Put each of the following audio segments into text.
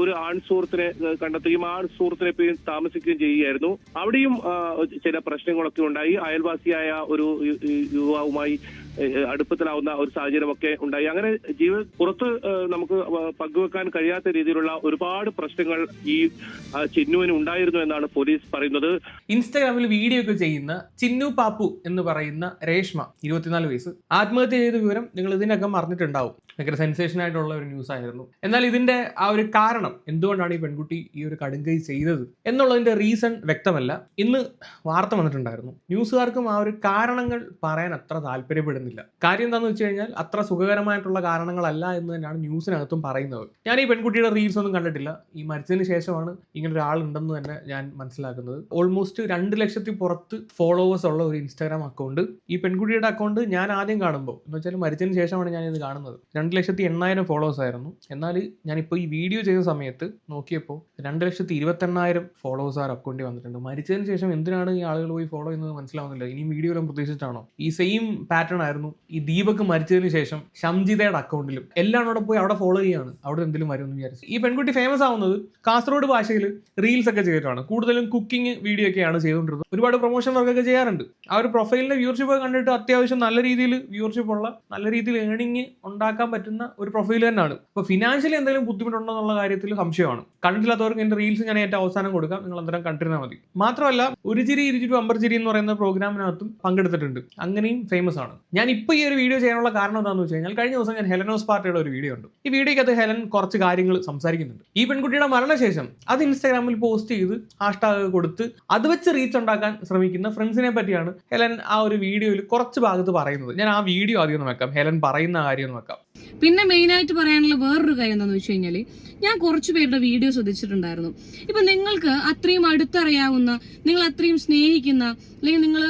ഒരു ആൺ സുഹൃത്തിനെ കണ്ടെത്തുകയും ആൺ സുഹൃത്തിനെ പോയി താമസിക്കുകയും ചെയ്യുകയായിരുന്നു. അവിടെയും ചില പ്രശ്നങ്ങളൊക്കെ ഉണ്ടായി. അയൽവാസിയായ ഒരു യുവാവുമായി അടുപ്പത്തിലാവുന്ന ഒരു സാഹചര്യമൊക്കെ ഉണ്ടായി. അങ്ങനെ ജീവ പുറത്ത് നമുക്ക് പങ്കുവെക്കാൻ കഴിയാത്ത രീതിയിലുള്ള ഒരുപാട് പ്രശ്നങ്ങൾ ഈ ചിന്നുവിന് ഉണ്ടായിരുന്നു എന്നാണ് പോലീസ് പറയുന്നത്. ഇൻസ്റ്റാഗ്രാമിൽ വീഡിയോ ഒക്കെ ചെയ്യുന്ന ചിന്നു പാപ്പു എന്ന് പറയുന്ന രേഷ്മ ഇരുപത്തിനാല് വയസ്സ് ആത്മഹത്യ ചെയ്ത വിവരം നിങ്ങൾ ഇതിനകം അറിഞ്ഞിട്ടുണ്ടാവും. ഭയങ്കര സെൻസേഷൻ ആയിട്ടുള്ള ഒരു ന്യൂസ് ആയിരുന്നു. എന്നാൽ ഇതിന്റെ ആ ഒരു കാരണം എന്തുകൊണ്ടാണ് ഈ പെൺകുട്ടി ഈ ഒരു കടുങ്കൈ ചെയ്തത് എന്നുള്ളതിന്റെ റീസൺ വ്യക്തമല്ല. ഇന്ന് വാർത്ത വന്നിട്ടുണ്ടായിരുന്നു. ന്യൂസുകാർക്കും ആ ഒരു കാരണങ്ങൾ പറയാൻ അത്ര താല്പര്യപ്പെടുന്നില്ല. കാര്യം എന്താണെന്ന് വെച്ച് കഴിഞ്ഞാൽ അത്ര സുഖകരമായിട്ടുള്ള കാരണങ്ങളല്ല എന്ന് തന്നെയാണ് ന്യൂസിനകത്തും പറയുന്നത്. ഞാൻ ഈ പെൺകുട്ടിയുടെ റീൽസ് ഒന്നും കണ്ടിട്ടില്ല. ഈ മരിച്ചതിന് ശേഷമാണ് ഇങ്ങനെ ഒരാൾ ഉണ്ടെന്ന് തന്നെ ഞാൻ മനസ്സിലാക്കുന്നത്. ഓൾമോസ്റ്റ് രണ്ട് ലക്ഷത്തി പുറത്ത് ഫോളോവേഴ്സ് ഉള്ള ഒരു ഇൻസ്റ്റാഗ്രാം അക്കൗണ്ട് ഈ പെൺകുട്ടിയുടെ അക്കൗണ്ട് ഞാൻ ആദ്യം കാണുമ്പോൾ എന്ന് വെച്ചാൽ മരിച്ചതിന് ശേഷമാണ് ഞാൻ ഇത് കാണുന്നത്. രണ്ട് ലക്ഷത്തി എണ്ണായിരം ഫോളോവേഴ്സ് ആയിരുന്നു. എന്നാൽ ഞാനിപ്പോൾ ഈ വീഡിയോ ചെയ്ത സമയത്ത് നോക്കിയപ്പോൾ രണ്ട് ലക്ഷത്തി ഇരുപത്തെണ്ണായിരം ഫോളോവേഴ്സ് ആ അക്കൗണ്ടിൽ വന്നിട്ടുണ്ട്. മരിച്ചതിന് ശേഷം എന്തിനാണ് ഈ ആളുകൾ പോയി ഫോളോ ചെയ്യുന്നത് മനസ്സിലാവുന്നില്ല. ഇനിയും വീഡിയോയിലും പ്രതീക്ഷിച്ചിട്ടാണോ? ഈ സെയിം പാറ്റേൺ ആയിരുന്നു ഈ ദീപക് മരിച്ചതിന് ശേഷം ഷംജിതയുടെ അക്കൗണ്ടിലും എല്ലാം അവിടെ പോയി അവിടെ ഫോളോ ചെയ്യാണ്. അവിടെ എന്തെങ്കിലും വരുമെന്ന് വിചാരിച്ചു. ഈ പെൺകുട്ടി ഫേമസ് ആവുന്നത് കാസർഗോഡ് ഭാഷയിൽ റീൽസ് ഒക്കെ ചെയ്തിട്ടാണ്. കൂടുതലും കുക്കിംഗ് വീഡിയോ ഒക്കെയാണ് ചെയ്തുകൊണ്ടിരുന്നത്. ഒരുപാട് പ്രൊമോഷൻ വർക്കൊക്കെ ചെയ്യാറുണ്ട്. ആ ഒരു പ്രൊഫൈലിന്റെ വ്യൂവർഷിപ്പ് കണ്ടിട്ട് അത്യാവശ്യം നല്ല രീതിയിൽ വ്യൂർഷിപ്പ് ഉള്ള നല്ല രീതിയിൽ ഏണിംഗ് ഉണ്ടാക്കാൻ പറ്റുന്ന ഒരു പ്രൊഫൈൽ തന്നെയാണ്. അപ്പോൾ ഫിനാൻഷ്യലി എന്തെങ്കിലും ബുദ്ധിമുട്ടുണ്ടോ എന്നുള്ള കാര്യത്തിൽ സംശയമാണ്. കണ്ടിട്ടില്ലാത്തവർക്ക് എന്റെ റീൽസ് ഞാൻ ഏറ്റവും അവസാനം കൊടുക്കാം. നിങ്ങൾ അന്നേരം കണ്ടിരുന്നാൽ മതി. മാത്രമല്ല ഒരു ചിരി ഇരുചിരി അമ്പർ ചിരി എന്ന് പറയുന്ന പ്രോഗ്രാമിനകത്തും പങ്കെടുത്തിട്ടുണ്ട്. അങ്ങനെയും ഫേമസ് ആണ്. ഞാൻ ഇപ്പോൾ ഈ ഒരു വീഡിയോ ചെയ്യാനുള്ള കാരണം എന്താണെന്ന് വെച്ച് കഴിഞ്ഞാൽ കഴിഞ്ഞ ദിവസം ഞാൻ ഹെലനോസ് പാർട്ടിയുടെ ഒരു വീഡിയോ ഉണ്ട് ഈ വീഡിയോക്കകത്ത് ഹെലൻ കുറച്ച് കാര്യങ്ങൾ സംസാരിക്കുന്നുണ്ട്. ഈ പെൺകുട്ടിയുടെ മരണശേഷം അത് ഇൻസ്റ്റാഗ്രാമിൽ പോസ്റ്റ് ചെയ്ത് ഹാഷ്ടാഗ് കൊടുത്ത് അത് വെച്ച് റീച്ച് ഉണ്ടാക്കാൻ ശ്രമിക്കുന്ന ഫ്രണ്ട്സിനെ പറ്റിയാണ് ഹെലൻ ആ ഒരു വീഡിയോയിൽ കുറച്ച് ഭാഗത്ത് പറയുന്നത്. ഞാൻ ആ വീഡിയോ ആദ്യം ഒന്ന് വെക്കാം. ഹെലൻ പറയുന്ന കാര്യം ഒന്ന് വെക്കാം. പിന്നെ മെയിനായിട്ട് പറയാനുള്ള വേറൊരു കാര്യം എന്താണെന്ന് വെച്ച് കഴിഞ്ഞാൽ ഞാൻ കുറച്ചു പേരുടെ വീഡിയോ ശ്രദ്ധിച്ചിട്ടുണ്ടായിരുന്നു. ഇപ്പൊ നിങ്ങൾക്ക് അത്രയും അടുത്തറിയാവുന്ന നിങ്ങൾ അത്രയും സ്നേഹിക്കുന്ന അല്ലെങ്കിൽ നിങ്ങൾ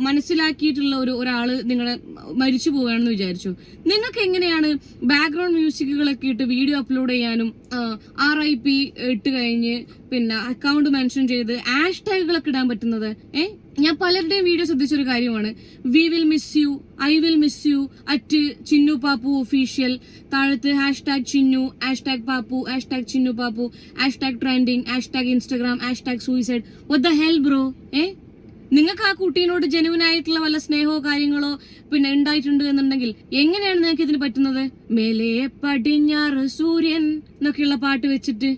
മനസ്സിലാക്കിയിട്ടുള്ള ഒരു ഒരാൾ നിങ്ങളെ മരിച്ചു പോവുകയാണെന്ന് വിചാരിച്ചു. നിങ്ങൾക്ക് എങ്ങനെയാണ് ബാക്ക്ഗ്രൗണ്ട് മ്യൂസിക്കുകളൊക്കെ ഇട്ട് വീഡിയോ അപ്ലോഡ് ചെയ്യാനും ആർ ഐ പി ഇട്ട് കഴിഞ്ഞ് പിന്നെ അക്കൗണ്ട് മെൻഷൻ ചെയ്ത് ഹാഷ് ടാഗുകളൊക്കെ ഇടാൻ പറ്റുന്നത്? ഏ? ഞാൻ പലരുടെയും വീഡിയോ ശ്രദ്ധിച്ചൊരു കാര്യമാണ്. We will miss you I will miss you at Chinnu Pappu official താഴത്ത് hashtag Chinnu hashtag Pappu hashtag Chinnu Pappu hashtag trending hashtag Instagram hashtag suicide what the hell bro ഏ നിങ്ങൾക്ക് ആ കുട്ടീനോട് ജെനുവൻ ആയിട്ടുള്ള വല്ല സ്നേഹമോ കാര്യങ്ങളോ പിന്നെ ഉണ്ടായിട്ടുണ്ട് എന്നുണ്ടെങ്കിൽ എങ്ങനെയാണ് നിങ്ങൾക്ക് ഇതിന് പറ്റുന്നത്? മേലെ പടിഞ്ഞാറ് സൂര്യൻ എന്നൊക്കെയുള്ള പാട്ട് വെച്ചിട്ട്.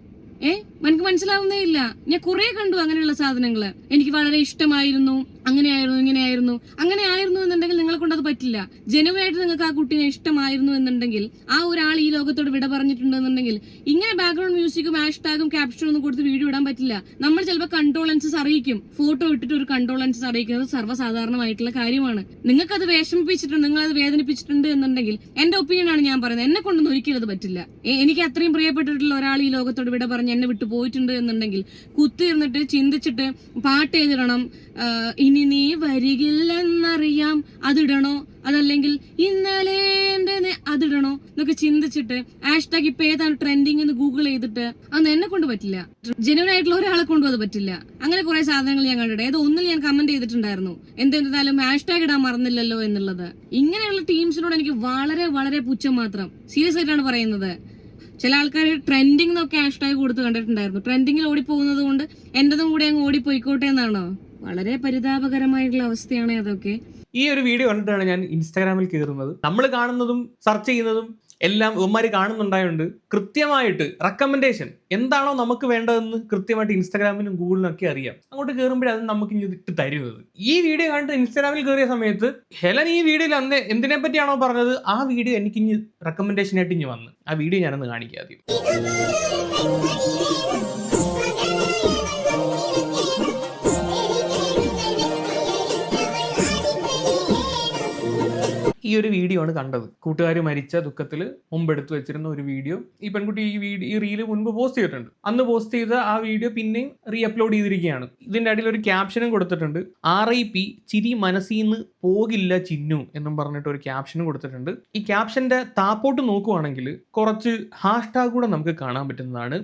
ഏ? എനിക്ക് മനസ്സിലാവുന്നേ ഇല്ല. ഞാൻ കുറെ കണ്ടു അങ്ങനെയുള്ള സാധനങ്ങൾ. എനിക്ക് വളരെ ഇഷ്ടമായിരുന്നു. അങ്ങനെയായിരുന്നു ഇങ്ങനെയായിരുന്നു. അങ്ങനെ ആയിരുന്നു എന്നുണ്ടെങ്കിൽ നിങ്ങളെ കൊണ്ട് അത് പറ്റില്ല. ജനുവായിട്ട് നിങ്ങൾക്ക് ആ കുട്ടീനെ ഇഷ്ടമായിരുന്നു എന്നുണ്ടെങ്കിൽ ആ ഒരാൾ ഈ ലോകത്തോട് വിട പറഞ്ഞിട്ടുണ്ടെന്നുണ്ടെങ്കിൽ ഇങ്ങനെ ബാക്ക്ഗ്രൗണ്ട് മ്യൂസിക്കും ഹാഷ്ടാഗും ക്യാപ്ഷനും ഒന്നും കൊടുത്ത് വീഡിയോ ഇടാൻ പറ്റില്ല. നമ്മൾ ചിലപ്പോൾ കണ്ടോളൻസസ് അറിയിക്കും. ഫോട്ടോ ഇട്ടിട്ട് ഒരു കണ്ടോളൻസസ് അറിയിക്കുന്നത് സർവസാധാരണമായിട്ടുള്ള കാര്യമാണ്. നിങ്ങൾക്ക് അത് വിഷമിപ്പിച്ചിട്ടുണ്ട് നിങ്ങൾ അത് വേദനിപ്പിച്ചിട്ടുണ്ട് എന്നുണ്ടെങ്കിൽ എന്റെ ഒപ്പീനിയൻ ആണ് ഞാൻ പറയുന്നത്. എന്നെ കൊണ്ടൊന്നും ഒരിക്കലും അത് പറ്റില്ല. എനിക്ക് അത്രയും പ്രിയപ്പെട്ടിട്ടുള്ള ഒരാൾ ഈ ലോകത്തോട് വിട പറഞ്ഞ് എന്നെ വിട്ടു പോയിട്ടുണ്ട് എന്നുണ്ടെങ്കിൽ കുത്തിയിരുന്നിട്ട് ചിന്തിച്ചിട്ട് പാട്ട് എഴുതിടണം ഇനി നീ വരികില്ലെന്നറിയാം. അതിടണോ? അതല്ലെങ്കിൽ ഇന്നലെ അതിടണോ? എന്നൊക്കെ ചിന്തിച്ചിട്ട് ഹാഷ്ടാഗ് ഇപ്പൊ ഏതാണ് ട്രെൻഡിങ് എന്ന് ഗൂഗിൾ ചെയ്തിട്ട് അന്ന് എന്നെ കൊണ്ട് പറ്റില്ല. ജനുവൻ ആയിട്ടുള്ള ഒരാളെ കൊണ്ടും അത് പറ്റില്ല. അങ്ങനെ കുറെ സാധനങ്ങൾ ഞാൻ കണ്ടിട്ട് ഏതോ ഒന്നിൽ ഞാൻ കമന്റ് ചെയ്തിട്ടുണ്ടായിരുന്നു. എന്തെന്തായാലും ഹാഷ്ടാഗ് ഇടാൻ മറന്നില്ലല്ലോ എന്നുള്ളത്. ഇങ്ങനെയുള്ള ടീംസിനോട് എനിക്ക് വളരെ വളരെ പുച്ഛം മാത്രം. സീരിയസ് ആയിട്ടാണ് പറയുന്നത്. ചില ആൾക്കാർ ട്രെൻഡിങ് എന്നൊക്കെ ഹാഷ്ടാഗ് കൊടുത്ത് കണ്ടിട്ടുണ്ടായിരുന്നു. ട്രെൻഡിങ്ങിൽ ഓടിപ്പോകുന്നത് കൊണ്ട് എന്റേതും കൂടി അങ്ങ് ഓടിപ്പോയിക്കോട്ടെ എന്നാണോ? വളരെ പരിതാപകരമായിട്ടുള്ള അവസ്ഥയാണ് അതൊക്കെ. ഈ ഒരു വീഡിയോ കണ്ടിട്ടാണ് ഞാൻ ഇൻസ്റ്റാഗ്രാമിൽ കയറുന്നത് നമ്മൾ കാണുന്നതും സെർച്ച് ചെയ്യുന്നതും എല്ലാം ഇവന്മാർ കാണുന്നുണ്ടായതുകൊണ്ട് കൃത്യമായിട്ട് റെക്കമെൻഡേഷൻ എന്താണോ നമുക്ക് വേണ്ടതെന്ന് കൃത്യമായിട്ട് ഇൻസ്റ്റാഗ്രാമിനും ഗൂഗിളിനും ഒക്കെ അറിയാം. അങ്ങോട്ട് കയറുമ്പോഴേ അത് നമുക്ക് ഇനി ഇട്ട് തരുന്നത്. ഈ വീഡിയോ കണ്ടിട്ട് ഇൻസ്റ്റാഗ്രാമിൽ കയറിയ സമയത്ത് ഹെലൻ ഈ വീഡിയോയിൽ അന്ന് എന്തിനെ പറ്റിയാണോ പറഞ്ഞത്? ആ വീഡിയോ എനിക്ക് ഇനി റെക്കമെൻഡേഷൻ ആയിട്ട് ഇനി വന്ന്. ആ വീഡിയോ ഞാനൊന്ന് കാണിക്കാം ആദ്യം. ഈ ഒരു വീഡിയോ ആണ് കണ്ടത്. കൂട്ടുകാർ മരിച്ച ദുഃഖത്തിൽ മുമ്പ് എടുത്തു വെച്ചിരുന്ന ഒരു വീഡിയോ. ഈ പെൺകുട്ടി ഈ വീഡിയോ ഈ റീൽ മുൻപ് പോസ്റ്റ് ചെയ്തിട്ടുണ്ട്. അന്ന് പോസ്റ്റ് ചെയ്ത ആ വീഡിയോ പിന്നെയും റീ അപ്ലോഡ് ചെയ്തിരിക്കുകയാണ്. ഇതിന്റെ അടിയിൽ ഒരു ക്യാപ്ഷനും കൊടുത്തിട്ടുണ്ട്. ആർ ഐ പി ചിരി മനസ്സിന്ന് പോകില്ല ചിന്നു എന്നും പറഞ്ഞിട്ട് ഒരു ക്യാപ്ഷനും കൊടുത്തിട്ടുണ്ട്. ഈ ക്യാപ്ഷന്റെ താപ്പോട്ട് നോക്കുവാണെങ്കിൽ കുറച്ച് ഹാഷ്ടാഗ് കൂടെ നമുക്ക് കാണാൻ പറ്റുന്നതാണ്.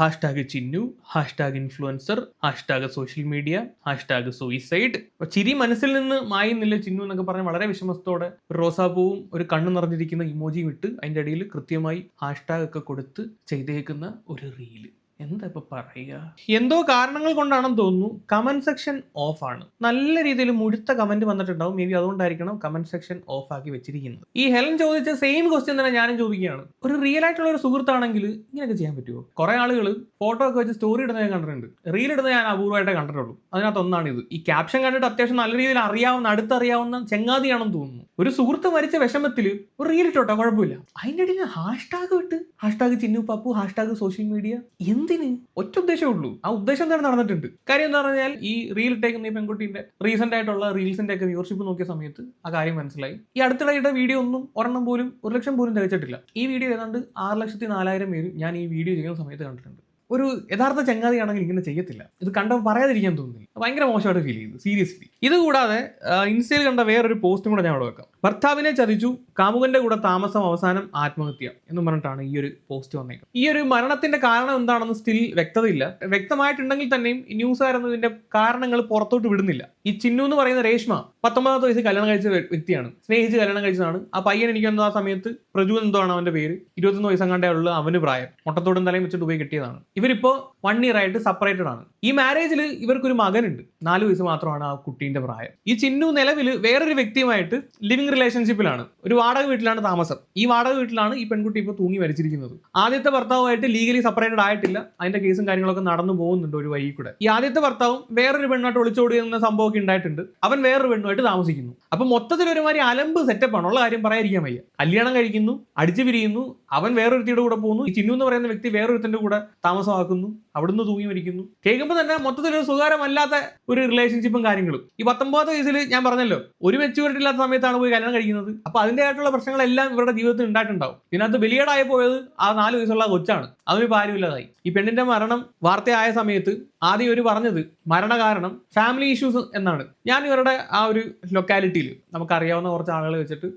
Hashtag Chinnu hashtag influencer hashtag social media hashtag suicide ചിരി മനസ്സിൽ നിന്ന് മായുന്നില്ല ചിന്നു എന്നൊക്കെ പറഞ്ഞ് വളരെ വിഷമത്തോടെ റോസ് റോസാപ്പൂവും ഒരു കണ്ണ് നിറഞ്ഞിരിക്കുന്ന ഇമോജിയും ഇട്ട് അതിന്റെ ഇടയിൽ കൃത്യമായി ഹാഷ്ടാഗ് ഒക്കെ കൊടുത്ത് ചെയ്തേക്കുന്ന ഒരു റീൽ. എന്താ ഇപ്പൊ പറയുക എന്തോ കാരണങ്ങൾ കൊണ്ടാണെന്ന് തോന്നുന്നു കമന്റ് സെക്ഷൻ ഓഫ് ആണ്. നല്ല രീതിയിൽ മുഴുത്ത കമന്റ് വന്നിട്ടുണ്ടാവും. മേ ബി അതുകൊണ്ടായിരിക്കണം കമന്റ് സെക്ഷൻ ഓഫ് ആക്കി വെച്ചിരിക്കുന്നത്. ഈ ഹെലൻ ചോദിച്ച സെയിം ക്വസ്റ്റ്യൻ തന്നെ ഞാനും ചോദിക്കുകയാണ്. ഒരു റിയൽ ആയിട്ടുള്ള ഒരു സുഹൃത്താണെങ്കിൽ ഇങ്ങനെയൊക്കെ ചെയ്യാൻ പറ്റുമോ കുറെ ആളുകൾ ഫോട്ടോ ഒക്കെ വെച്ച് സ്റ്റോറി ഇടുന്നത് ഞാൻ കണ്ടിട്ടുണ്ട്. റീൽ ഇടുന്നത് ഞാൻ അപൂർവമായിട്ടേ കണ്ടിട്ടുള്ളൂ. അതിനകത്ത് ഒന്നാണ് ഇത് ഈ ക്യാപ്ഷൻ കണ്ടിട്ട് അത്യാവശ്യം നല്ല രീതിയിൽ അറിയാവുന്ന അടുത്തറിയാവുന്ന ചെങ്ങാതിയാണെന്ന് തോന്നുന്നു. ഒരു സുഹൃത്ത് മരിച്ച വിഷമത്തിൽ ഒരു റീൽ ഇട്ടോട്ടെ കുഴപ്പമില്ല. അതിന്റെ ഇടയിൽ ഹാഷ്ടാഗ് ഇട്ട് hashtag Chinnu Pappu hashtag social media എന്തിന്? ഒറ്റ ഉദ്ദേശമേ ഉള്ളൂ. ആ ഉദ്ദേശം തന്നെ നടന്നിട്ടുണ്ട്. കാര്യം എന്ന് പറഞ്ഞാൽ ഈ റീൽ ഇട്ടേക്കുന്ന ഈ പെൺകുട്ടിന്റെ റീസെന്റ് ആയിട്ടുള്ള റീൽസിന്റെ ഒക്കെ വ്യൂവർഷിപ്പ് നോക്കിയ സമയത്ത് ആ കാര്യം മനസ്സിലായി. ഈ അടുത്തിടെയുടെ വീഡിയോ ഒന്നും ഒരെണ്ണം പോലും ഒരു ലക്ഷം പോലും തികച്ചിട്ടില്ല. ഈ വീഡിയോ ഏതാണ്ട് ആറ് ലക്ഷത്തി നാലായിരം പേര് ഞാൻ ഈ വീഡിയോ ചെയ്യുന്ന സമയത്ത് കണ്ടിട്ടുണ്ട്. ഒരു യഥാർത്ഥ ചങ്ങാതിയാണെങ്കിൽ ഇങ്ങനെ ചെയ്യത്തില്ല. ഇത് കണ്ടപ്പോൾ പറയാതിരിക്കാൻ തോന്നുന്നില്ല. ഭയങ്കര മോശമായിട്ട് ഫീൽ ചെയ്തു. സീരിയസ്ലി ഇതുകൂടാതെ ഇൻസ്റ്റയിൽ കണ്ട വേറൊരു പോസ്റ്റും കൂടെ ഞാൻ അവിടെ വെക്കാം. ഭർത്താവിനെ ചതിച്ചു കാമുകന്റെ കൂടെ താമസം അവസാനം ആത്മഹത്യ എന്ന് പറഞ്ഞിട്ടാണ് ഈ ഒരു പോസ്റ്റ് വന്നേക്കുന്നത്. ഈ ഒരു മരണത്തിന്റെ കാരണം എന്താണെന്ന് സ്റ്റിൽ വ്യക്തതയില്ല. വ്യക്തമായിട്ടുണ്ടെങ്കിൽ തന്നെയും ന്യൂസുകാരൊന്നും ഇതിന്റെ കാരണങ്ങൾ പുറത്തോട്ട് വിടുന്നില്ല. ഈ ചിന്നു എന്ന് പറയുന്ന രേഷ്മ പത്തൊമ്പതാമത്തെ വയസ്സിൽ കല്യാണം കഴിച്ച വ്യക്തിയാണ്. സ്നേഹിച്ച് കല്യാണം കഴിച്ചതാണ്. ആ പയ്യൻ എനിക്ക് എന്തോ ആ സമയത്ത് പ്രജു എന്തോ ആണ് അവന്റെ പേര്. ഇരുപത്തൊന്ന് വയസ്സങ്ങാണ്ടേ ഉള്ള അവന് പ്രായം. മുട്ടത്തോടും തലയും വെച്ചിട്ട് പോയി കിട്ടിയതാണ്. இவர் இப்போ വൺ ഇയർ ആയിട്ട് സെപ്പറേറ്റഡ് ആണ്. ഈ മാരേജിൽ ഇവർക്കൊരു മകനുണ്ട്. നാല് വയസ്സ് മാത്രമാണ് ആ കുട്ടീന്റെ പ്രായം. ഈ ചിന്നു നിലവിൽ വേറൊരു വ്യക്തിയുമായിട്ട് ലിവിംഗ് റിലേഷൻഷിപ്പിലാണ് ഒരു വാടക വീട്ടിലാണ് താമസം. ഈ വാടക വീട്ടിലാണ് ഈ പെൺകുട്ടി ഇപ്പോൾ തൂങ്ങി മരിച്ചിരിക്കുന്നത്. ആദ്യത്തെ ഭർത്താവുമായിട്ട് ലീഗലി സെപ്പറേറ്റഡ് ആയിട്ടില്ല. അതിന്റെ കേസും കാര്യങ്ങളൊക്കെ നടന്നു പോകുന്നുണ്ട് ഒരു വഴി കൂടെ. ഈ ആദ്യത്തെ ഭർത്താവും വേറൊരു പെണ്ണായിട്ട് ഒളിച്ചോടിയെന്ന സംഭവമൊക്കെ ഉണ്ടായിട്ടുണ്ട്. അവൻ വേറൊരു പെണ്ണുമായിട്ട് താമസിക്കുന്നു. അപ്പൊ മൊത്തത്തിൽ ഒരുമാതിരി അലമ്പ് സെറ്റപ്പ് ആണ്. ഉള്ള കാര്യം പറയാതിരിക്കാൻ വയ്യ. കല്യാണം കഴിക്കുന്നു അടിച്ചു പിരിയുന്നു അവൻ വേറൊരുത്തിയുടെ കൂടെ പോകുന്നു. ഈ ചിന്നു എന്ന് പറയുന്ന വ്യക്തി വേറൊരുത്തിന്റെ കൂടെ താമസമാക്കുന്നു. അവിടുന്ന് തൂങ്ങി മരിക്കുന്നു. കേൾക്കുമ്പോൾ തന്നെ മൊത്തത്തിൽ ഒരു സുഖകരമല്ലാത്ത ഒരു റിലേഷൻഷിപ്പും കാര്യങ്ങളും. ഈ പത്തൊമ്പതാമത്തെ വയസ്സിൽ ഞാൻ പറഞ്ഞല്ലോ ഒരു മെച്ചൂരിറ്റി ഇല്ലാത്ത സമയത്താണ് പോയി കല്യാണം കഴിക്കുന്നത്. അപ്പൊ അതിന്റെതായിട്ടുള്ള പ്രശ്നങ്ങളെല്ലാം ഇവരുടെ ജീവിതത്തിൽ ഉണ്ടായിട്ടുണ്ടാവും. ഇതിനകത്ത് ബലിയേടായി പോയത് ആ നാല് വയസ്സുള്ള കൊച്ചാണ്. അതിന് കാര്യമില്ലാതായി ഈ പെണ്ണിന്റെ മരണം വാർത്തയായ സമയത്ത് ആദ്യം ഒരു പറഞ്ഞത് മരണകാരണം ഫാമിലി ഇഷ്യൂസ് എന്നാണ്. ഞാൻ ഇവരുടെ ആ ഒരു ലൊക്കാലിറ്റിയിൽ നമുക്കറിയാവുന്ന കുറച്ച് ആളുകളെ വെച്ചിട്ട്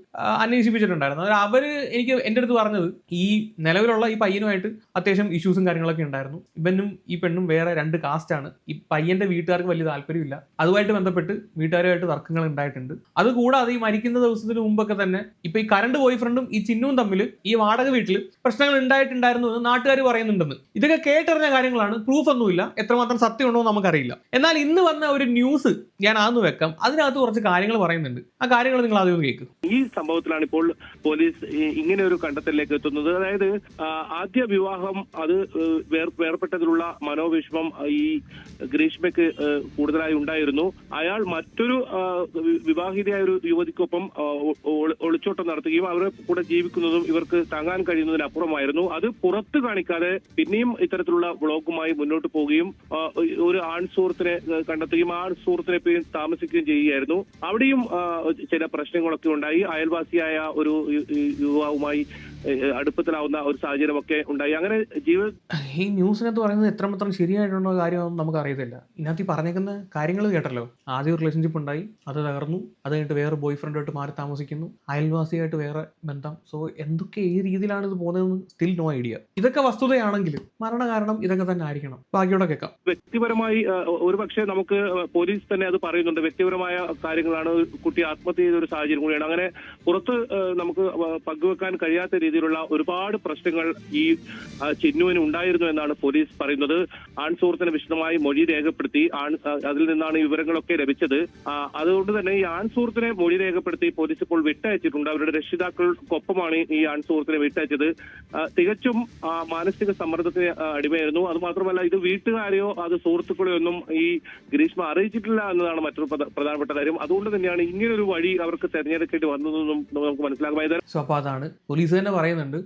അന്വേഷിപ്പിച്ചിട്ടുണ്ടായിരുന്നു. അവർ എനിക്ക് എന്റെ അടുത്ത് പറഞ്ഞത് ഈ നിലവിലുള്ള ഈ പയ്യനുമായിട്ട് അത്യാവശ്യം ഇഷ്യൂസും കാര്യങ്ങളൊക്കെ ഉണ്ടായിരുന്നു. ഇവനും ഈ പെണ്ണും വേറെ രണ്ട് കാസ്റ്റ് ആണ്. ഈ പയ്യന്റെ വീട്ടുകാർക്ക് വലിയ താല്പര്യമില്ല. അതുമായിട്ട് ബന്ധപ്പെട്ട് വീട്ടുകാരുമായിട്ട് തർക്കങ്ങൾ ഉണ്ടായിട്ടുണ്ട്. അതുകൂടാതെ ഈ മരിക്കുന്ന ദിവസത്തിന് മുമ്പൊക്കെ തന്നെ ഇപ്പൊ ഈ കറണ്ട് ബോയ് ഫ്രണ്ടും ഈ ചിന്നുവും തമ്മിൽ ഈ വാടക വീട്ടിൽ പ്രശ്നങ്ങൾ ഉണ്ടായിട്ടുണ്ടായിരുന്നു എന്ന് നാട്ടുകാർ പറയുന്നുണ്ടെന്ന്. ഇതൊക്കെ കേട്ടറിഞ്ഞ കാര്യങ്ങളാണ്. പ്രൂഫ് ഒന്നുമില്ല. എത്രമാത്രം സത്യമുണ്ടോ നമുക്കറിയില്ല. എന്നാൽ ഇന്ന് വന്ന ഒരു ന്യൂസ് ഞാൻ ആന്ന് വെക്കാം. അതിനകത്ത് കുറച്ച് കാര്യങ്ങൾ പറയുന്നുണ്ട്. ആ കാര്യങ്ങൾ നിങ്ങൾ ആദ്യം കേൾക്കും ഈ സംഭവത്തിലാണ് ഇപ്പോൾ പോലീസ് ഇങ്ങനെ ഒരു കണ്ടെത്തലിലേക്ക് എത്തുന്നത്. അതായത് ആദ്യ വിവാഹം അത് വേർപെട്ടതിലുള്ള മനോവിഷമം ഈ ഗ്രീഷ്മയ്ക്ക് കൂടുതലായി ഉണ്ടായിരുന്നു. അയാൾ മറ്റൊരു വിവാഹിതയായ ഒരു യുവതിക്കൊപ്പം ഒളിച്ചോട്ടം നടത്തുകയും അവരെ കൂടെ ജീവിക്കുന്നതും ഇവർക്ക് താങ്ങാൻ കഴിയുന്നതിനപ്പുറമായിരുന്നു. അത് പുറത്ത് കാണിക്കാതെ പിന്നെയും ഇത്തരത്തിലുള്ള വ്ളോഗുമായി മുന്നോട്ട് പോവുകയും ഒരു ആൺ സുഹൃത്തിനെ കണ്ടെത്തുകയും ആൺ സുഹൃത്തിനെ താമസിക്കുകയും ചെയ്യുകയായിരുന്നു. അവിടെയും ചില പ്രശ്നങ്ങളൊക്കെ ഉണ്ടായി. അയൽവാസിയായ ഒരു യുവാവുമായി അടുപ്പത്തിലാവുന്ന ഒരു സാഹചര്യമൊക്കെ ഉണ്ടായി. അങ്ങനെ ജീവ ഈ ന്യൂസിനകത്ത് പറയുന്നത് എത്രമാത്രം ശരിയായിട്ടുള്ള കാര്യമൊന്നും നമുക്ക് അറിയത്തില്ല ഇതിനകത്ത് ഈ പറഞ്ഞേക്കുന്ന കാര്യങ്ങൾ കേട്ടല്ലോ. ആദ്യം റിലേഷൻഷിപ്പ് ഉണ്ടായി അത് തകർന്നു. അത് കഴിഞ്ഞിട്ട് വേറെ ബോയ് ഫ്രണ്ടുമായിട്ട് മാറി താമസിക്കുന്നു. അയൽവാസിയായിട്ട് വേറെ ബന്ധം. സോ എന്തൊക്കെ ഈ രീതിയിലാണ് ഇത് പോകുന്നതെന്ന് സ്റ്റിൽ നോ ഐഡിയ ഇതൊക്കെ വസ്തുതയാണെങ്കിലും മരണ കാരണം ഇതൊക്കെ തന്നെ ആയിരിക്കണം. ബാക്കിയോടെ കേൾക്കാം. വ്യക്തിപരമായി ഒരു പക്ഷേ നമുക്ക് പോലീസ് തന്നെ അത് പറയുന്നുണ്ട്. വ്യക്തിപരമായ കാര്യങ്ങളാണ് കുട്ടി ആത്മഹത്യ ചെയ്ത ഒരു സാഹചര്യം കൂടിയാണ്. അങ്ങനെ പുറത്ത് നമുക്ക് പങ്കുവെക്കാൻ കഴിയാത്ത രീതിയിലുള്ള ഒരുപാട് പ്രശ്നങ്ങൾ ഈ ചിന്നുവിന് ഉണ്ടായിരുന്നു എന്നാണ് പോലീസ് പറയുന്നത്. ആൺ സുഹൃത്തിന് വിശദമായി മൊഴി രേഖപ്പെടുത്തി ആൺ അതിൽ നിന്നാണ് വിവരങ്ങളൊക്കെ ലഭിച്ചത്. അതുകൊണ്ട് തന്നെ ഈ ആൺ സുഹൃത്തിനെ മൊഴി രേഖപ്പെടുത്തി പോലീസ് ഇപ്പോൾ വിട്ടയച്ചിട്ടുണ്ട്. അവരുടെ രക്ഷിതാക്കൾക്കൊപ്പമാണ് ഈ ആൺ സുഹൃത്തിനെ വിട്ടയച്ചത്. തികച്ചും മാനസിക സമ്മർദ്ദത്തിന് അടിമയായിരുന്നു. അത് മാത്രമല്ല ഇത് വീട്ടുകാരെയോ അത് സുഹൃത്തുക്കളെയോ ഒന്നും ഈ ഗ്രീഷ്മ അറിയിച്ചിട്ടില്ല എന്നതാണ് മറ്റൊരു പ്രധ- പ്രധാനപ്പെട്ട കാര്യം. അതുകൊണ്ട് തന്നെയാണ് ഇങ്ങനൊരു വഴി അവർക്ക് തെരഞ്ഞെടുക്കേണ്ടി വന്നതെന്നും നമുക്ക് മനസ്സിലാക്കാൻ അതാണ്. പോലീസ് തന്നെ പറയുന്നുണ്ട്.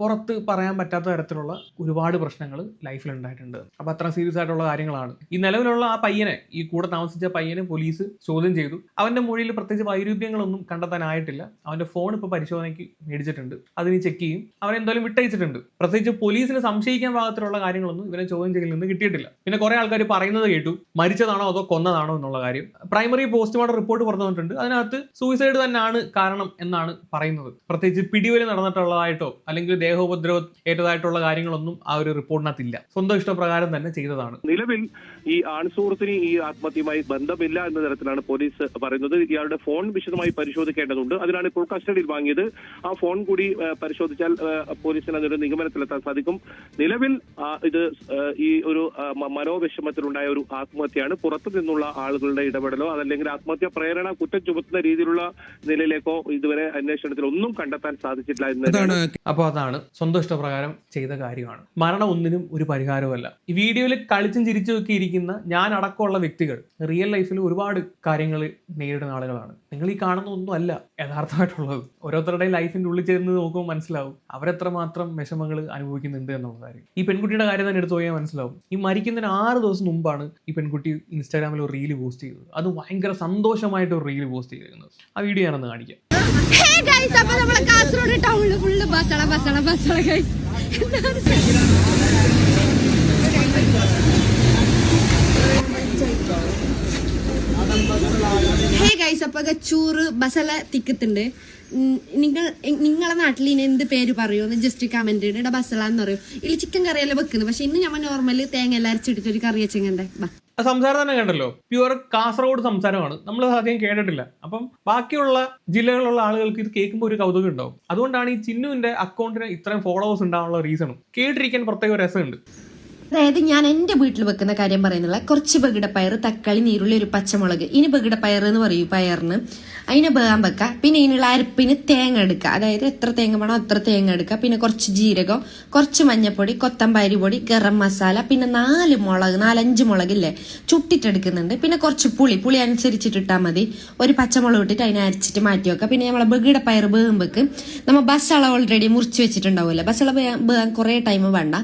പുറത്ത് പറയാൻ പറ്റാത്ത തരത്തിലുള്ള ഒരുപാട് പ്രശ്നങ്ങൾ ലൈഫിൽ ഉണ്ടായിട്ടുണ്ട് അപ്പോൾ അത്ര സീരിയസ് ആയിട്ടുള്ള കാര്യങ്ങളാണ്. ഈ നിലവിലുള്ള ആ പയ്യനെ ഈ കൂടെ താമസിച്ച പയ്യനെ പോലീസ് ചോദ്യം ചെയ്തു. അവന്റെ മൊഴിയിൽ പ്രത്യേകിച്ച് വൈരുദ്ധ്യങ്ങളൊന്നും കണ്ടെത്താനായിട്ടില്ല. അവന്റെ ഫോൺ ഇപ്പോൾ പരിശോധനയ്ക്ക് മേടിച്ചിട്ടുണ്ട്. അതിന് ചെക്ക് ചെയ്യും. അവൻ എന്തായാലും വിട്ടയച്ചിട്ടുണ്ട്. പ്രത്യേകിച്ച് പോലീസിന് സംശയിക്കാൻ പാകത്തിലുള്ള കാര്യങ്ങളൊന്നും ഇവനെ ചോദ്യം ചെയ്യലിൽ നിന്ന് കിട്ടിയിട്ടില്ല. പിന്നെ കുറെ ആൾക്കാർ പറയുന്നത് കേട്ടു. മരിച്ചതാണോ അതോ കൊന്നതാണോ എന്നുള്ള കാര്യം. പ്രൈമറി പോസ്റ്റ്മോർട്ടം റിപ്പോർട്ട് പുറത്തു വന്നിട്ടുണ്ട് അതിനകത്ത് സൂയിസൈഡ് തന്നെയാണ് കാരണം എന്നാണ് പറയുന്നത്. പ്രത്യേകിച്ച് പിടിവലി നടന്നിട്ടുള്ളതായിട്ടോ അല്ലെങ്കിൽ ദേഹോപദ്രവം ഏറ്റതായിട്ടുള്ള കാര്യങ്ങളൊന്നും ആ ഒരു റിപ്പോർട്ടിനകത്തില്ല സ്വന്തം ഇഷ്ടപ്രകാരം തന്നെ ചെയ്തതാണ്. നിലവിൽ ഈ ആൺസുഹൃത്തിന് ഈ ആത്മഹത്യയുമായി ബന്ധമില്ല എന്ന തരത്തിലാണ് പോലീസ് പറയുന്നത്. ഇയാളുടെ ഫോൺ വിശദമായി പരിശോധിക്കേണ്ടതുണ്ട്. അതിനാണ് ഇപ്പോൾ കസ്റ്റഡിയിൽ വാങ്ങിയത്. ആ ഫോൺ കൂടി പരിശോധിച്ചാൽ പോലീസിന് അതൊരു നിഗമനത്തിലെത്താൻ സാധിക്കും. നിലവിൽ ഇത് ഈ ഒരു മനോവിഷമത്തിലുണ്ടായ ഒരു ആത്മഹത്യയാണ്. പുറത്തു നിന്നുള്ള ആളുകളുടെ ഇടപെടലോ അതല്ലെങ്കിൽ ആത്മഹത്യ പ്രേരണ കുറ്റം ചുമത്തുന്ന രീതിയിലുള്ള നിലയിലേക്കോ ഇതുവരെ അന്വേഷണത്തിൽ ഒന്നും കണ്ടെത്താൻ സാധിച്ചിട്ടില്ല എന്ന് അപ്പൊ അപ്പോൾ അതാണ് സ്വന്തം ഇഷ്ടപ്രകാരം ചെയ്ത കാര്യമാണ്. മരണം ഒന്നിനും ഒരു പരിഹാരമല്ല ഈ വീഡിയോയിൽ കളിച്ചും ചിരിച്ചും ഒക്കെ ഇരിക്കുന്ന ഞാൻ അടക്കമുള്ള വ്യക്തികൾ റിയൽ ലൈഫിൽ ഒരുപാട് കാര്യങ്ങൾ നേരിടുന്ന ആളുകളാണ്. നിങ്ങൾ ഈ കാണുന്ന ഒന്നും അല്ല യഥാർത്ഥമായിട്ടുള്ളത്. ഓരോരുത്തരുടെ ലൈഫിന്റെ ഉള്ളിൽ ചേർന്ന് നോക്കുമ്പോൾ മനസ്സിലാവും അവരെത്രമാത്രം വിഷമങ്ങൾ അനുഭവിക്കുന്നുണ്ട് എന്നുള്ള കാര്യം. ഈ പെൺകുട്ടിയുടെ കാര്യം തന്നെ എടുത്തു പോയാൽ മനസ്സിലാവും. ഈ മരിക്കുന്നതിന് ആറ് ദിവസം മുമ്പാണ് ഈ പെൺകുട്ടി ഇൻസ്റ്റാഗ്രാമിൽ ഒരു റീൽ പോസ്റ്റ് ചെയ്തത്. അത് ഭയങ്കര സന്തോഷമായിട്ട് ഒരു റീൽ പോസ്റ്റ് ചെയ്തിരുന്നത് ആ വീഡിയോ ഞാനൊന്ന് കാണിക്കാം. ടൗണിൽ ഫുള്ള് ബസ്സള ബസ്സള ബസ്സള ഗൈസ് ഹേ ഗൈസ് അപ്പൊ ചൂറ് ബസ്സല തിക്കത്തുണ്ട്. നിങ്ങൾ നിങ്ങളെ നാട്ടിൽ ഇനി എന്ത് പേര് പറയുമെന്ന് ജസ്റ്റ് കമന്റ് ഇട. ബസല എന്ന് പറയും. ഇതിൽ ചിക്കൻ കറിയല്ലേ വെക്കുന്നത് പക്ഷെ ഇന്ന് ഞമ്മ നോർമൽ തേങ്ങ എല്ലാം അരച്ചിട്ടിട്ട് ഒരു കറി വെച്ചെങ്ങണ്ടേ സംസാരം തന്നെ കണ്ടല്ലോ. പ്യുവർ കാസർഗോഡ് സംസാരമാണ്. നമ്മൾ അധികം കേട്ടിട്ടില്ല. അപ്പം ബാക്കിയുള്ള ജില്ലകളിലുള്ള ആളുകൾക്ക് ഇത് കേൾക്കുമ്പോൾ ഒരു കൗതുകം ഉണ്ടാവും. അതുകൊണ്ടാണ് ഈ ചിന്നുവിന്റെ അക്കൗണ്ടിന് ഇത്രയും ഫോളോവേഴ്സ് ഉണ്ടാവാനുള്ള റീസണും കേട്ടിരിക്കാൻ പ്രത്യേക രസമുണ്ട്. അതായത് ഞാൻ എന്റെ വീട്ടിൽ വെക്കുന്ന കാര്യം പറയുന്നില്ല. കുറച്ച് ബഗിടപ്പയർ തക്കാളി നീരുള്ളി ഒരു പച്ചമുളക്. ഇനി പയർ എന്ന് പറയും പയറിന്. അതിനെ വേഗം വെക്കുക പിന്നെ ഇതിനുള്ള അരപ്പിന് തേങ്ങ എടുക്കുക അതായത് എത്ര തേങ്ങ വേണോ അത്ര തേങ്ങ എടുക്കുക പിന്നെ കുറച്ച് ജീരകം കുറച്ച് മഞ്ഞപ്പൊടി കൊത്തമ്പാരി പൊടി ഗരം മസാല പിന്നെ നാല് മുളക് നാലഞ്ച് മുളകില്ലേ ചുട്ടിട്ടെടുക്കുന്നുണ്ട്. പിന്നെ കുറച്ച് പുളി പുളി അനുസരിച്ചിട്ട് ഇട്ടാൽ മതി. ഒരു പച്ചമുളക് ഇട്ടിട്ട് അതിനെ അരച്ചിട്ട് മാറ്റി വെക്കുക പിന്നെ നമ്മളെ വേഗം വേകുമ്പോക്ക് നമ്മൾ ബസ്സള ഓൾറെഡി മുറിച്ച് വെച്ചിട്ടുണ്ടാവുമല്ലോ. ബസ്സള വേകാൻ കുറേ ടൈം വേണ്ട.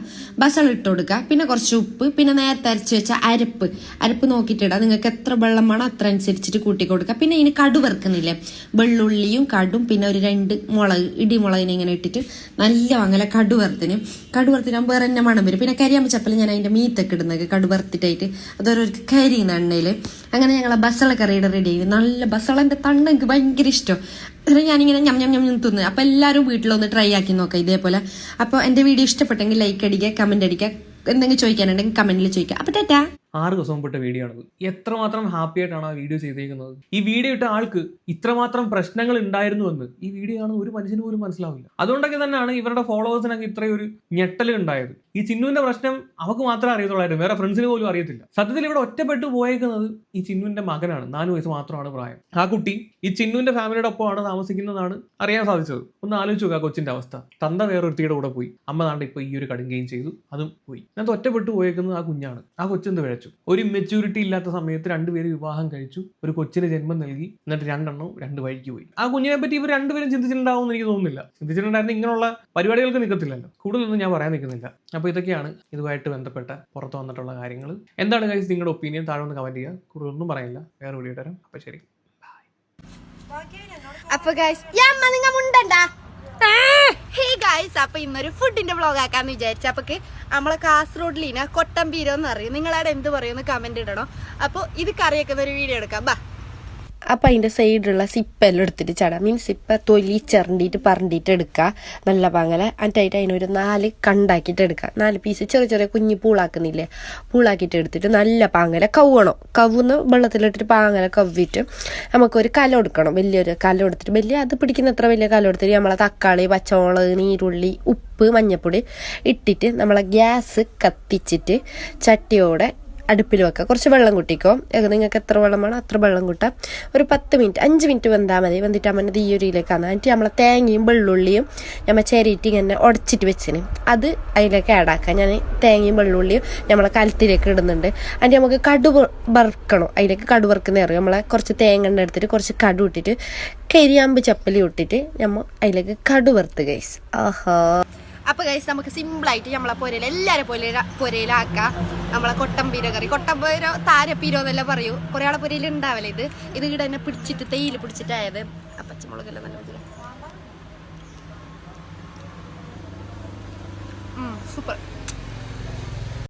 ബസ്സള ഇട്ട് കൊടുക്കുക പിന്നെ കുറച്ച് ഉപ്പ് പിന്നെ നേരത്തെ അരച്ച് വെച്ച അരപ്പ്. അരപ്പ് നോക്കിയിട്ടിടാം. നിങ്ങൾക്ക് എത്ര വെള്ളം വേണം അത്ര അനുസരിച്ചിട്ട് കൂട്ടി കൊടുക്കുക പിന്നെ ഇതിന് കടു വറുക്കുന്നില്ലേ? വെള്ളുള്ളിയും കടും പിന്നെ ഒരു രണ്ട് മുളക് ഇടിമുളകിനെ ഇങ്ങനെ ഇട്ടിട്ട് നല്ല അങ്ങനെ കടു വറുത്തിന്. കടു വേറെ തന്നെ മണം വരും. പിന്നെ കരിയാമ്പ ചപ്പൽ ഞാൻ അതിന്റെ മീത്തൊക്കെ ഇടുന്നത് കടു വറുത്തിട്ടായിട്ട്. അതോ കരി എണ്ണയിൽ അങ്ങനെ ഞങ്ങളെ ബസള കറിയുടെ റെഡി ആയി. നല്ല ബസളന്റെ തണ്ണ എനിക്ക് ഭയങ്കര ഇഷ്ടം. എന്നിട്ട് ഞാനിങ്ങനെ ഞം ഞം ഞം തിന്ന്. അപ്പൊ എല്ലാവരും വീട്ടിലൊന്ന് ട്രൈ ആക്കി നോക്കാം ഇതേപോലെ. അപ്പോൾ എന്റെ വീഡിയോ ഇഷ്ടപ്പെട്ടെങ്കിൽ ലൈക്ക് അടിക്കുക കമന്റ് അടിക്കുക. എന്തെങ്കിലും ചോദിക്കാനുണ്ടെങ്കിൽ കമന്റിൽ ചോദിക്കാം. അപ്പൊ ടാറ്റാ. ആറ് ദിവസം മുമ്പിട്ട വീഡിയോ ആണത്. എത്രമാത്രം ഹാപ്പി ആയിട്ടാണ് ആ വീഡിയോ ചെയ്തേക്കുന്നത്? ഈ വീഡിയോ ഇട്ട ആൾക്ക് ഇത്രമാത്രം പ്രശ്നങ്ങൾ ഉണ്ടായിരുന്നു എന്ന് ഈ വീഡിയോ കാണുന്ന ഒരു മനുഷ്യന് പോലും മനസ്സിലാവില്ല. അതുകൊണ്ടൊക്കെ തന്നെയാണ് ഇവരുടെ ഫോളോവേഴ്സിനൊക്കെ ഇത്രയൊരു ഞെട്ടൽ ഉണ്ടായത്. ഈ ചിന്നുവിന്റെ പ്രശ്നം അവക്ക് മാത്രമേ അറിയത്തുള്ളായിരുന്നു. വേറെ ഫ്രണ്ട്സിന് പോലും അറിയത്തില്ല. സത്യത്തിൽ ഇവിടെ ഒറ്റപ്പെട്ടു പോയേക്കുന്നത് ഈ ചിന്നുവിന്റെ മകനാണ്. നാല് വയസ്സ് മാത്രമാണ് പ്രായം. ആ കുട്ടി ഈ ചിന്നുവിന്റെ ഫാമിലിയുടെ ഒപ്പമാണ് താമസിക്കുന്നതാണ് അറിയാൻ സാധിച്ചത്. ഒന്ന് ആലോചിച്ച് നോക്കുക കൊച്ചിന്റെ അവസ്ഥ. തന്ത വേറൊരുത്തിയുടെ കൂടെ പോയി. അമ്മ താണ്ട് ഇപ്പൊ ഈ ഒരു കടുങ്കയും ചെയ്തു. അതും പോയി. ഞാൻ ഒറ്റപ്പെട്ടു പോയേക്കുന്നത് ആ കുഞ്ഞാണ്. ആ കൊച്ചെന്ത് വിഴച്ചു ഒരു മെച്യൂരിറ്റി ഇല്ലാത്ത സമയത്ത് രണ്ടുപേര് വിവാഹം കഴിച്ചു. ഒരു കൊച്ചിന് ജന്മം നൽകി. എന്നിട്ട് രണ്ടെണ്ണവും രണ്ട് വഴിക്ക് പോയി. ആ കുഞ്ഞിനെ പറ്റി ഇവർ രണ്ടുപേരും ചിന്തിച്ചിട്ടുണ്ടാവും എന്ന് എനിക്ക് തോന്നുന്നില്ല. ചിന്തിച്ചിട്ടുണ്ടായിരുന്നു ഇങ്ങനെയുള്ള പരിപാടികൾക്ക് നിൽക്കത്തില്ലല്ലോ കൂടുതലൊന്നും ഞാൻ പറയാൻ നിൽക്കുന്നില്ല അപ്പോൾ ഇതൊക്കെയാണ് ഇതുമായിട്ട് ബന്ധപ്പെട്ട പുറത്ത് വന്നിട്ടുള്ള കാര്യങ്ങൾ എന്താണ് കഴിച്ച് നിങ്ങളുടെ ഒപ്പീനിയൻ താഴെ ഒന്ന് കമന്റ് ചെയ്യുക. കൂടുതലൊന്നും പറയില്ല. വേറെ വീഡിയോ തരാം അപ്പോൾ ശരി. അപ്പൊ ഗൈസ് അമ്മ നിങ്ങൾ ഹേ ഗൈസ് അപ്പൊ ഇന്നൊരു ഫുഡിന്റെ വ്ളോഗ് ആക്കാന്ന് വിചാരിച്ച. അപ്പൊക്ക് നമ്മളെ കാസർഗോഡിലിന കൊട്ടമ്പീരം എന്ന് പറയും നിങ്ങളവിടെ എന്ത് പറയുമെന്ന് കമന്റ് ഇടണം. അപ്പൊ ഇത് കറിയൊക്കെ ഒരു വീഡിയോ എടുക്കാം. ബാ. അപ്പം അതിന്റെ സൈഡിലുള്ള സിപ്പെല്ലാം എടുത്തിട്ട് ചട. മീൻസ് സിപ്പ തൊലി ചിരണ്ടിയിട്ട് പറണ്ടിയിട്ട് എടുക്കുക നല്ല പാങ്ങല. എന്നിട്ടായിട്ട് അതിനൊരു നാല് കണ്ടാക്കിയിട്ട് എടുക്കുക നാല് പീസ് ചെറിയ ചെറിയ കുഞ്ഞി പൂളാക്കുന്നില്ലേ? പൂളാക്കിയിട്ട് എടുത്തിട്ട് നല്ല പാങ്ങല കവ്വണം കവുന്ന് വെള്ളത്തിലിട്ടിട്ട് പാങ്ങല കവ്വിട്ട് നമുക്കൊരു കല എടുക്കണം വലിയൊരു കല എടുത്തിട്ട് വലിയ അത് പിടിക്കുന്ന അത്ര വലിയ കല എടുത്തിട്ട് നമ്മളെ തക്കാളി പച്ചമുളക് നീരുള്ളി ഉപ്പ് മഞ്ഞപ്പൊടി ഇട്ടിട്ട് നമ്മളെ ഗ്യാസ് കത്തിച്ചിട്ട് ചട്ടിയോടെ അടുപ്പിൽ വെക്കുക. കുറച്ച് വെള്ളം കൂട്ടിക്കോ. നിങ്ങൾക്ക് എത്ര വെള്ളം വേണം അത്ര വെള്ളം കൂട്ടാം. ഒരു പത്ത് മിനിറ്റ് അഞ്ച് മിനിറ്റ് വെന്താൽ മതി. വെന്തിട്ട് അമ്മ ഈ ആണ് എന്നിട്ട് നമ്മളെ തേങ്ങയും വെള്ളുള്ളിയും നമ്മൾ ചേരിയിട്ട് ഇങ്ങനെ ഉടച്ചിട്ട് വെച്ചിന്. അത് അതിലേക്ക് ആഡാക്കാം ഞാൻ തേങ്ങയും വെള്ളുള്ളിയും നമ്മളെ കലത്തിലേക്ക് ഇടുന്നുണ്ട്. അതിന്റെ നമുക്ക് കടു വറ- വറുക്കണം. അതിലേക്ക് കടു വറുക്കുന്ന അറിയാം നമ്മളെ കുറച്ച് തേങ്ങ എടുത്തിട്ട് കുറച്ച് കടു ഇട്ടിട്ട് കരിയാമ്പ് ചപ്പലി ഇട്ടിട്ട് നമ്മൾ അതിലേക്ക് കടു വറുത്ത് ഗൈസ് ആഹാ. അപ്പൊ ഗൈസ് നമുക്ക് സിമ്പിൾ ആയിട്ട് നമ്മളെ പൊരയിൽ എല്ലാരും പുരയില പുരയിലാക്കാം നമ്മളെ കൊട്ടമ്പീര കറി കൊട്ടമ്പീരോ താരപ്പീരോ എന്നല്ല പറയൂ. കുറെ ആളെ പൊരയിൽ ഉണ്ടാവല്ലേ ഇത്? ഇത് ഇവിടെ തന്നെ പിടിച്ചിട്ട് തേയില പിടിച്ചിട്ടായത്. ആ നല്ല മതി സൂപ്പർ